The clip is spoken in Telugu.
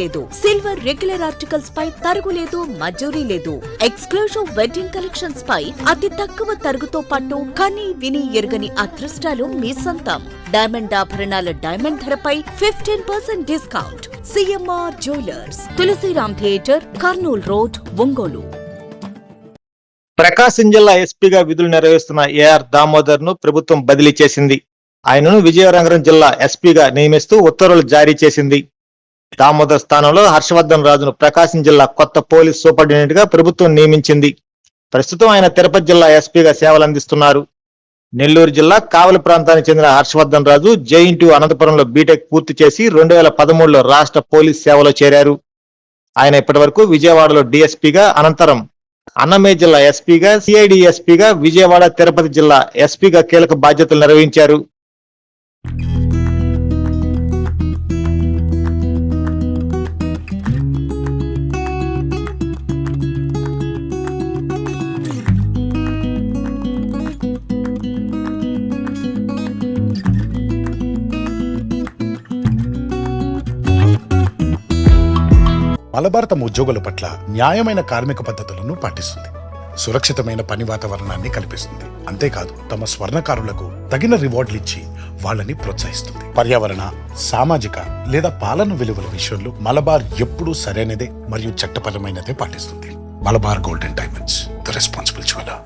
లేదు. సిల్వర్ రెగ్యులర్ ఆర్టికల్స్ పై తరుగు లేదు మజూరీ లేదు. ఎక్స్క్లూజివ్ వెడ్డింగ్ కలెక్షన్స్ పై అతి తక్కువ తరుగుతో పాటు కని విని ఎరుగని అదృష్టాలు మీ సొంతం. డైమండ్ ఆభరణాల డైమండ్ ధరపై fifteen percent discount CMR jewellers Tulasiram theatre Kurnool road Ongole. Prakasam జిల్లా ఎస్పీగా విధులు నిర్వహిస్తున్న ఏఆర్ దామోదర్ను ప్రభుత్వం బదిలీ చేసింది. ఆయనను విజయనగరం జిల్లా ఎస్పీగా నియమిస్తూ ఉత్తర్వులు జారీ చేసింది. దామోదర్ స్థానంలో హర్షవర్ధన్ రాజును ప్రకాశం జిల్లా కొత్త పోలీస్ సూపరింటెండెంట్గా ప్రభుత్వం నియమించింది. ప్రస్తుతం ఆయన తిరుపతి జిల్లా ఎస్పీగా సేవలు అందిస్తున్నారు. నెల్లూరు జిల్లా కావలి ప్రాంతానికి చెందిన హర్షవర్ధన్ రాజు జేఇన్టీ అనంతపురంలో బీటెక్ పూర్తి చేసి రెండు వేల పదమూడులో రాష్ట్ర పోలీస్ సేవలో చేరారు. ఆయన ఇప్పటివరకు విజయవాడలో డిఎస్పీగా అనంతరం అన్నమయ్య జిల్లా ఎస్పీగా సిఐడి ఎస్పీగా విజయవాడ తిరుపతి జిల్లా ఎస్పీగా కీలక బాధ్యతలు నిర్వహించారు. మలబార్ తమ ఉద్యోగుల పట్ల న్యాయమైన కార్మిక పద్ధతులను పాటిస్తుంది. సురక్షితమైన పని వాతావరణాన్ని కల్పిస్తుంది. అంతేకాదు తమ స్వర్ణకారులకు తగిన రివార్డులు ఇచ్చి వాళ్ళని ప్రోత్సహిస్తుంది. పర్యావరణ సామాజిక లేదా పాలన విలువల విషయంలో మలబార్ ఎప్పుడూ సరైనదే మరియు చట్టపరమైనదే పాటిస్తుంది. Malabar golden diamonds the responsible jeweller.